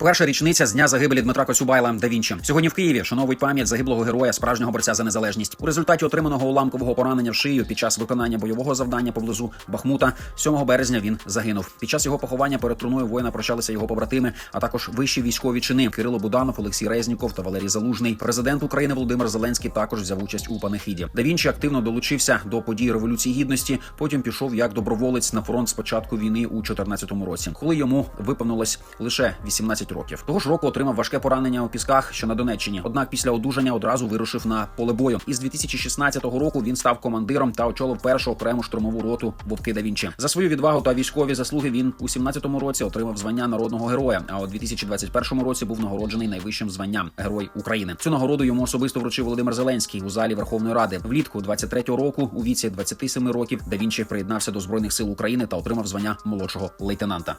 Перша річниця з дня загибелі Дмитра Коцюбайла да Вінчі. Сьогодні в Києві шановують пам'ять загиблого героя, справжнього борця за незалежність. У результаті отриманого уламкового поранення в шию під час виконання бойового завдання поблизу Бахмута 7 березня він загинув. Під час його поховання перед труною воїна прощалися його побратими, а також вищі військові чини Кирило Буданов, Олексій Резніков та Валерій Залужний. Президент України Володимир Зеленський також взяв участь у панихіді. Да Вінчі активно долучився до подій революції гідності. Потім пішов як доброволець на фронт з початку війни у 2014 році, коли йому виповнилось лише 18 років. Того ж року отримав важке поранення у пісках, що на Донеччині. Однак після одужання одразу вирушив на поле бою. Із 2016 року він став командиром та очолив першу окрему штурмову роту Вовки да Вінчі. За свою відвагу та військові заслуги він у 17-му році отримав звання народного героя. А у 2021 році був нагороджений найвищим званням Герой України. Цю нагороду йому особисто вручив Володимир Зеленський у залі Верховної Ради. Влітку 23-го року у віці 27 років да Вінчі приєднався до збройних сил України та отримав звання молодшого лейтенанта.